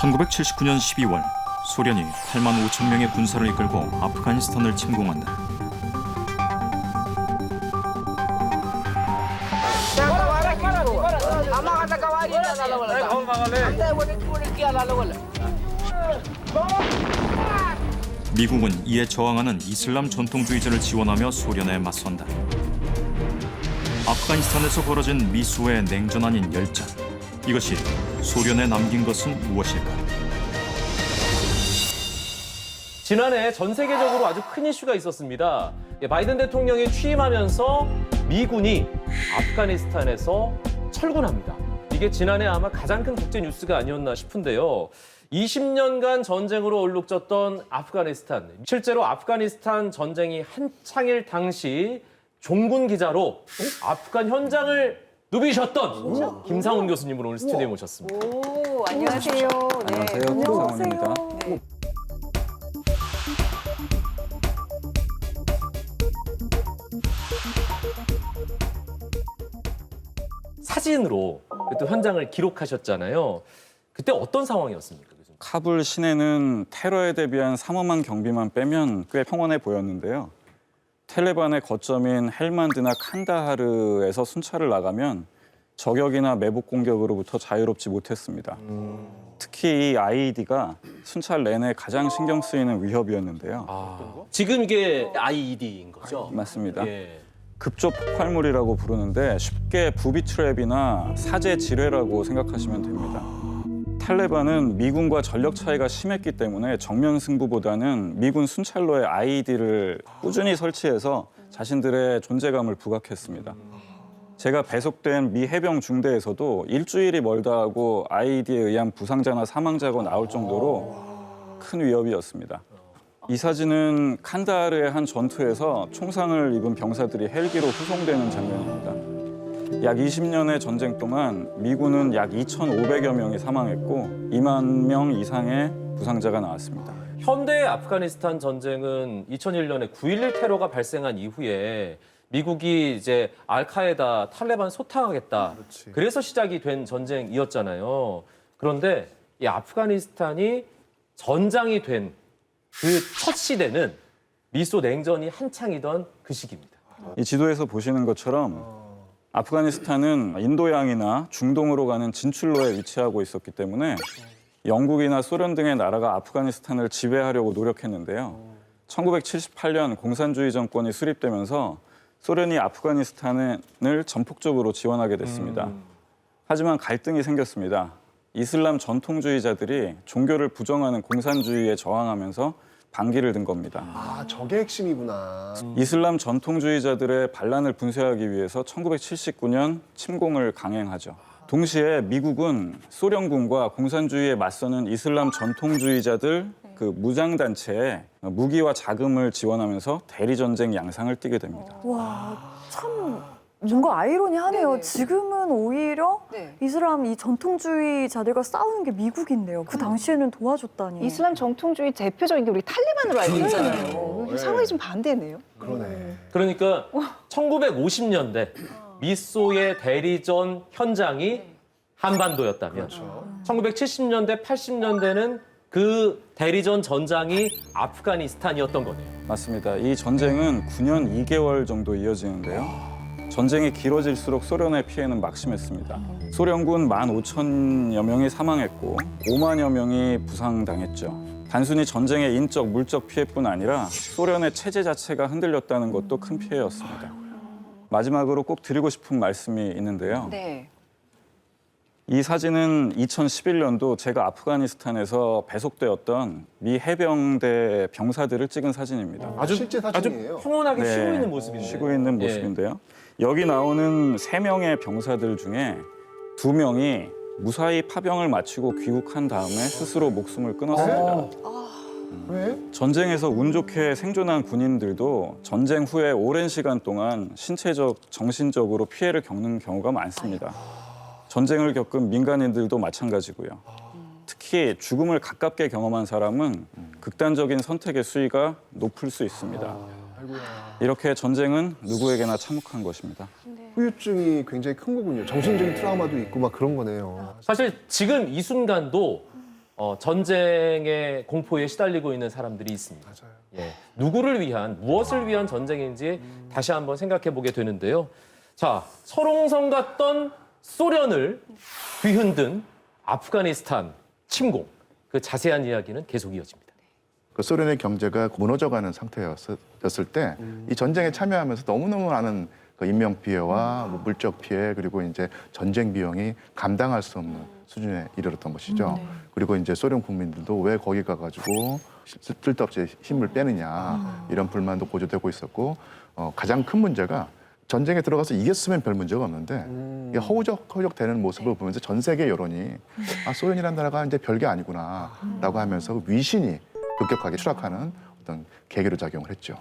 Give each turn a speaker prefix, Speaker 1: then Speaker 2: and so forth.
Speaker 1: 1979년 12월 소련이 8만 5천 명의 군사를 이끌고 아프가니스탄을 침공한다. 미국은 이에 저항하는 이슬람 전통주의자를 지원하며 소련에 맞선다. 아프가니스탄에서 벌어진 미소의 냉전 아닌 열전. 이것이 소련에 남긴 것은 무엇일까?
Speaker 2: 지난해 전 세계적으로 아주 큰 이슈가 있었습니다. 예, 바이든 대통령이 취임하면서 미군이 아프가니스탄에서 철군합니다. 이게 지난해 아마 가장 큰 국제 뉴스가 아니었나 싶은데요. 20년간 전쟁으로 얼룩졌던 아프가니스탄. 실제로 아프가니스탄 전쟁이 한창일 당시 종군 기자로 아프간 현장을 누비셨던 김상훈 교수님을 오늘 스튜디오에 모셨습니다.
Speaker 3: 오, 안녕하세요. 네.
Speaker 4: 안녕하세요. 김상훈입니다.
Speaker 3: 네.
Speaker 2: 사진으로 또 현장을 기록하셨잖아요. 그때 어떤 상황이었습니까? 교수님?
Speaker 4: 카불 시내는 테러에 대비한 삼엄한 경비만 빼면 꽤 평온해 보였는데요. 텔레반의 거점인 헬만드나 칸다하르에서 순찰을 나가면 저격이나 매복 공격으로부터 자유롭지 못했습니다. 특히 이 IED가 순찰 내내 가장 신경 쓰이는 위협이었는데요.
Speaker 2: 아, 지금 이게 IED인 거죠?
Speaker 4: 맞습니다.
Speaker 2: 예.
Speaker 4: 급조 폭발물이라고 부르는데 쉽게 부비 트랩이나 사제 지뢰라고 생각하시면 됩니다. 탈레반은 미군과 전력 차이가 심했기 때문에 정면 승부보다는 미군 순찰로에 IED를 꾸준히 설치해서 자신들의 존재감을 부각했습니다. 제가 배속된 미 해병 중대에서도 일주일이 멀다 하고 IED에 의한 부상자나 사망자가 나올 정도로 큰 위협이었습니다. 이 사진은 칸다하르의 한 전투에서 총상을 입은 병사들이 헬기로 후송되는 장면입니다. 약 20년의 전쟁 동안 미군은 약 2,500여 명이 사망했고 2만 명 이상의 부상자가 나왔습니다.
Speaker 2: 현대 아프가니스탄 전쟁은 2001년에 9.11 테러가 발생한 이후에 미국이 이제 알카에다 탈레반 소탕하겠다. 그래서 시작이 된 전쟁이었잖아요. 그런데 이 아프가니스탄이 전장이 된 그 첫 시대는 미소 냉전이 한창이던 그 시기입니다.
Speaker 4: 이 지도에서 보시는 것처럼 아프가니스탄은 인도양이나 중동으로 가는 진출로에 위치하고 있었기 때문에 영국이나 소련 등의 나라가 아프가니스탄을 지배하려고 노력했는데요. 1978년 공산주의 정권이 수립되면서 소련이 아프가니스탄을 전폭적으로 지원하게 됐습니다. 하지만 갈등이 생겼습니다. 이슬람 전통주의자들이 종교를 부정하는 공산주의에 저항하면서 반기를 든 겁니다.
Speaker 5: 아, 저게 핵심이구나.
Speaker 4: 이슬람 전통주의자들의 반란을 분쇄하기 위해서 1979년 침공을 강행하죠. 동시에 미국은 소련군과 공산주의에 맞서는 이슬람 전통주의자들 그 무장단체에 무기와 자금을 지원하면서 대리전쟁 양상을 띠게 됩니다.
Speaker 3: 와, 참 뭔가 아이러니하네요.
Speaker 6: 네네.
Speaker 3: 지금은 오히려
Speaker 6: 네.
Speaker 3: 이슬람 이 전통주의자들과 싸우는 게 미국인데요. 그 당시에는 도와줬다니.
Speaker 6: 이슬람 정통주의 대표적인 게 우리 탈레반으로 알고 있잖아요.
Speaker 5: 네.
Speaker 6: 상황이 좀 반대네요.
Speaker 5: 그러네.
Speaker 2: 그러니까 1950년대 미소의 대리전 현장이 한반도였다면
Speaker 5: 그렇죠.
Speaker 2: 1970년대, 80년대는 그 대리전 전장이 아프가니스탄이었던 거네요.
Speaker 4: 맞습니다. 이 전쟁은 9년 2개월 정도 이어지는데요. 전쟁이 길어질수록 소련의 피해는 막심했습니다. 소련군 15,000여 명이 사망했고 5만여 명이 부상당했죠. 단순히 전쟁의 인적, 물적 피해뿐 아니라 소련의 체제 자체가 흔들렸다는 것도 큰 피해였습니다. 마지막으로 꼭 드리고 싶은 말씀이 있는데요.
Speaker 6: 네.
Speaker 4: 이 사진은 2011년도 제가 아프가니스탄에서 배속되었던 미 해병대 병사들을 찍은 사진입니다.
Speaker 5: 아주 실제
Speaker 2: 아주
Speaker 5: 사진이에요.
Speaker 2: 평온하게
Speaker 4: 네,
Speaker 2: 쉬고 있는 모습인데.
Speaker 4: 쉬고 있는
Speaker 2: 예.
Speaker 4: 모습인데요. 여기 나오는 세 명의 병사들 중에 두 명이 무사히 파병을 마치고 귀국한 다음에 스스로 목숨을 끊었습니다.
Speaker 5: 왜?
Speaker 4: 전쟁에서 운 좋게 생존한 군인들도 전쟁 후에 오랜 시간 동안 신체적, 정신적으로 피해를 겪는 경우가 많습니다. 전쟁을 겪은 민간인들도 마찬가지고요. 특히 죽음을 가깝게 경험한 사람은 극단적인 선택의 수위가 높을 수 있습니다.
Speaker 5: 아이고야.
Speaker 4: 이렇게 전쟁은 누구에게나 참혹한 것입니다.
Speaker 5: 후유증이 굉장히 큰 거군요. 정신적인 트라우마도 있고 막 그런 거네요.
Speaker 2: 사실 지금 이 순간도 어, 전쟁의 공포에 시달리고 있는 사람들이 있습니다.
Speaker 5: 맞아요.
Speaker 2: 예, 누구를 위한 무엇을 위한 전쟁인지 다시 한번 생각해 보게 되는데요. 자, 설홍성 같던 소련을 뒤흔든 아프가니스탄 침공 그 자세한 이야기는 계속 이어집니다.
Speaker 7: 그 소련의 경제가 무너져가는 상태였을 때 이 전쟁에 참여하면서 너무너무 많은 그 인명 피해와 뭐 물적 피해 그리고 이제 전쟁 비용이 감당할 수 없는 수준에 이르렀던 것이죠. 그리고 이제 소련 국민들도 왜 거기 가가지고 쓸데없이 힘을 빼느냐 이런 불만도 고조되고 있었고 어, 가장 큰 문제가 전쟁에 들어가서 이겼으면 별 문제가 없는데 이게 허우적허우적 되는 모습을 보면서 전 세계 여론이 아 소련이라는 나라가 이제 별게 아니구나라고 하면서 위신이 급격하게 추락하는 어떤 계기로 작용을 했죠.